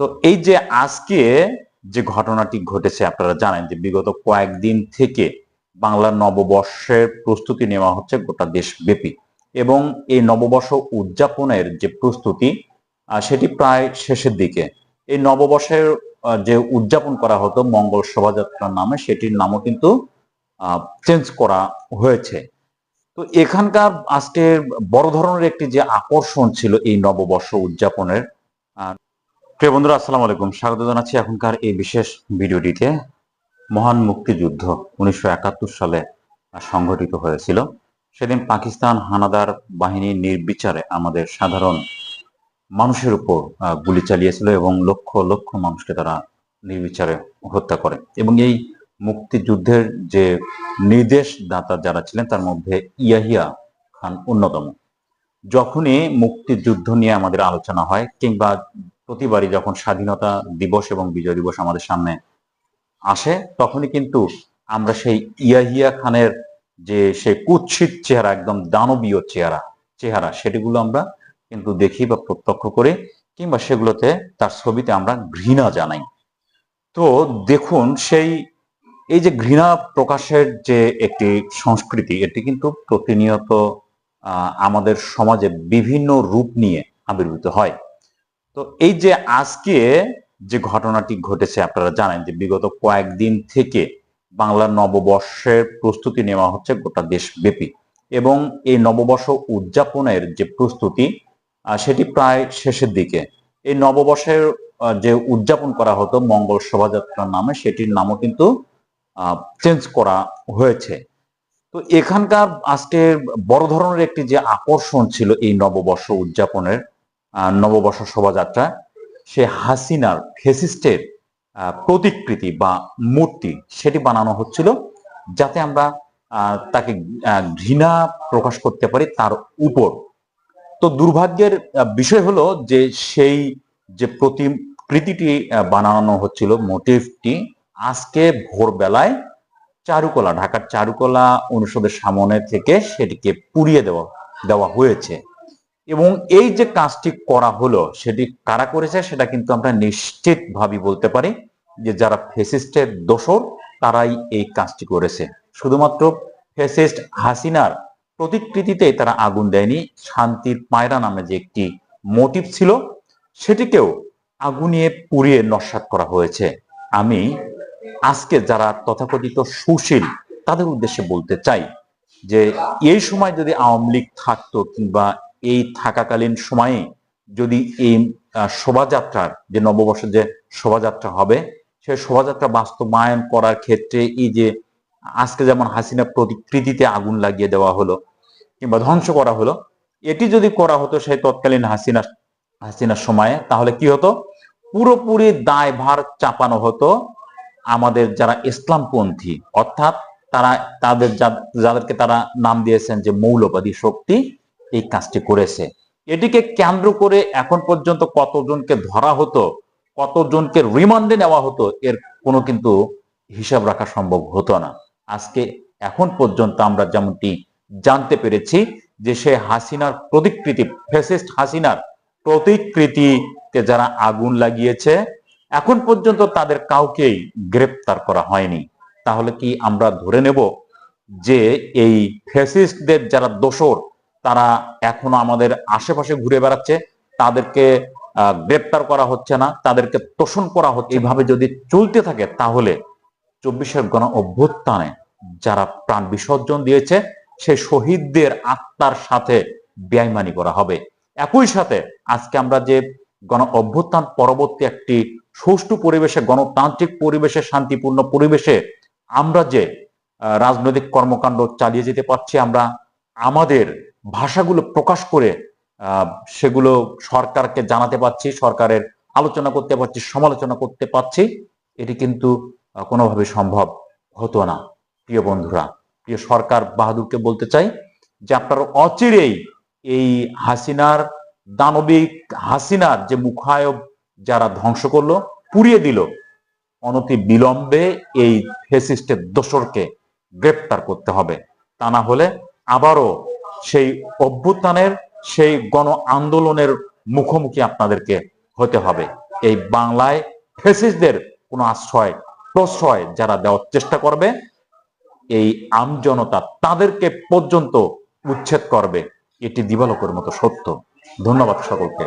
তো এই যে আজকে যে ঘটনাটি ঘটেছে, আপনারা জানেন যে বিগত কয়েকদিন থেকে বাংলার নববর্ষের প্রস্তুতি নেওয়া হচ্ছে গোটা দেশব্যাপী এবং এই নববর্ষ উদযাপনের যে প্রস্তুতি সেটি প্রায় শেষের দিকে। এই নববর্ষের যে উদযাপন করা হতো মঙ্গল শোভাযাত্রার নামে, সেটির নামও কিন্তু চেঞ্জ করা হয়েছে। তো এখানকার আজকে বড় ধরনের একটি যে আকর্ষণ ছিল এই নববর্ষ উদযাপনের প্রিয় বন্ধুরা, আসসালামু আলাইকুম। স্বাগত জানাচ্ছি এখনকার এই বিশেষ ভিডিওটিতে। মহান মুক্তিযুদ্ধ উনিশশো একাত্তর সালে সংঘটিত হয়েছিল। সেদিন পাকিস্তান হানাদার বাহিনী নির্বিচারে আমাদের সাধারণ মানুষের উপর গুলি চালিয়েছিল এবং লক্ষ লক্ষ মানুষকে তারা নির্বিচারে হত্যা করে। এবং এই মুক্তিযুদ্ধের যে নির্দেশদাতা যারা ছিলেন, তার মধ্যে ইয়াহিয়া খান অন্যতম। যখনই মুক্তিযুদ্ধ নিয়ে আমাদের আলোচনা হয়, কিংবা প্রতিবারই যখন স্বাধীনতা দিবস এবং বিজয় দিবস আমাদের সামনে আসে, তখনই কিন্তু আমরা সেই ইয়াহিয়া খানের যে সেই কুৎসিত চেহারা, একদম দানবীয় চেহারা চেহারা, সেটিগুলো আমরা কিন্তু দেখি বা প্রত্যক্ষ করি কিংবা সেগুলোতে তার ছবিতে আমরা ঘৃণা জানাই। তো দেখুন, সেই, এই যে ঘৃণা প্রকাশের যে একটি সংস্কৃতি, এটি কিন্তু প্রতিনিয়ত আমাদের সমাজে বিভিন্ন রূপ নিয়ে আবির্ভূত হয়। তো এই যে আজকে যে ঘটনাটি ঘটেছে, আপনারা জানেন যে বিগত কয়েকদিন থেকে বাংলার নববর্ষের প্রস্তুতি নেওয়া হচ্ছে গোটা দেশব্যাপী এবং এই নববর্ষ উদযাপনের যে প্রস্তুতি সেটি প্রায় শেষের দিকে। এই নববর্ষের যে উদযাপন করা হতো মঙ্গল শোভাযাত্রার নামে, সেটির নামও কিন্তু চেঞ্জ করা হয়েছে। তো এখানকার আজকে বড় ধরনের একটি যে আকর্ষণ ছিল এই নববর্ষ উদযাপনের নববর্ষ শোভাযাত্রা, সে হাসিনার ফেসিস্টের প্রতিকৃতি বা মূর্তি সেটি বানানো হচ্ছিল যাতে আমরা তাকে ঘৃণা প্রকাশ করতে পারি তার উপর। তো দুর্ভাগ্যের বিষয় হলো যে সেই যে প্রতিকৃতিটি বানানো হচ্ছিল, মোটিভটি আজকে ভোরবেলায় চারুকলা, ঢাকার চারুকলা অনুষদের সামনে থেকে সেটিকে পুড়িয়ে দেওয়া দেওয়া হয়েছে। এবং এই যে কাজটি করা হলো, সেটি কারা করেছে সেটা কিন্তু আমরা নিশ্চিত ভাবে বলতে পারি যে যারা ফেসিস্টের দোষর, তারাই এই কাজটি করেছে। শুধুমাত্র ফেসিস্ট হাসিনার প্রতিকৃতিতে তারা আগুন দেয়নি। শান্তির পায়রা নামে যে একটি মোটিভ ছিল, সেটিকেও আগুনিয়ে পুড়িয়ে নস্বাত করা হয়েছে। আমি আজকে যারা তথাকথিত সুশীল, তাদের উদ্দেশ্যে বলতে চাই যে এই সময় যদি আওয়ামী লীগ থাকতো কিংবা এই থাকাকালীন সময়ে যদি এই শোভাযাত্রার যে নববর্ষের যে শোভাযাত্রা হবে সেই শোভাযাত্রা বাস্তবায়ন করার ক্ষেত্রে এই যে আজকে যেমন হাসিনা প্রতিকৃতিতে আগুন লাগিয়ে দেওয়া হলো কিংবা ধ্বংস করা হলো, এটি যদি করা হতো সেই তৎকালীন হাসিনা, হাসিনার সময়ে, তাহলে কি হতো? পুরোপুরি দায়ভার চাপানো হতো আমাদের যারা ইসলামপন্থী, অর্থাৎ তারা, তাদের যাদেরকে তারা নাম দিয়েছেন যে মৌলবাদী শক্তি এই কাজটি করেছে। এটিকে কেন্দ্র করে এখন পর্যন্ত কতজনকে ধরা হতো, কতজনকে রিমান্ডে নেওয়া হতো, এর কোনো কিন্তু হিসাব রাখা সম্ভব হতো না। আজকে এখন পর্যন্ত আমরা যেমনটি জানতে পেরেছি যে সে হাসিনার প্রতিকৃতি ফেসিস্ট হাসিনার প্রতিকৃতিতে যারা আগুন লাগিয়েছে, এখন পর্যন্ত তাদের কাউকেই গ্রেপ্তার করা হয়নি। তাহলে কি আমরা ধরে নেব যে এই ফেসিস্টদের যারা দোষর তারা এখনও আমাদের আশেপাশে ঘুরে বেড়াচ্ছে। তাদেরকে গ্রেপ্তার করা হচ্ছে না, তাদেরকে তোষণ করা হচ্ছে। এইভাবে যদি চলতে থাকে, তাহলে চব্বিশের গণ অভ্যুত্থানে যারা প্রাণ বিসর্জন দিয়েছে, সে শহীদদের আত্মার সাথে বেআইমানি করা হবে। একই সাথে আজকে আমরা যে গণ অভ্যুত্থান পরবর্তী একটি সুষ্ঠু পরিবেশে, গণতান্ত্রিক পরিবেশে, শান্তিপূর্ণ পরিবেশে আমরা যে রাজনৈতিক কর্মকাণ্ড চালিয়ে যেতে পারছি, আমরা আমাদের ভাষাগুলো প্রকাশ করে সেগুলো সরকারকে জানাতে পারছি, সরকারের আলোচনা করতে পারছি, সমালোচনা করতে পারছি, এটি কিন্তু কোনোভাবে সম্ভব হতো না। প্রিয় বন্ধুরা, প্রিয় সরকার বাহাদুরকে বলতে চাই যে আপনারা অচিরেই এই হাসিনার, দানবিক হাসিনার যে মুখায়ব যারা ধ্বংস করল, পুড়িয়ে দিল, অনতি বিলম্বে এই ফেসিস্টের দোসরকে গ্রেপ্তার করতে হবে। তা না হলে আবারও সেই অভ্যুত্থানের, সেই গণ আন্দোলনের মুখোমুখি আপনাদেরকে হতে হবে। এই বাংলায় ফেসিসদের কোনো আশ্রয়, প্রশ্রয় যারা দেওয়ার চেষ্টা করবে, এই আমজনতা তাদেরকে পর্যন্ত উচ্ছেদ করবে, এটি দিবালকের মতো সত্য। ধন্যবাদ সকলকে।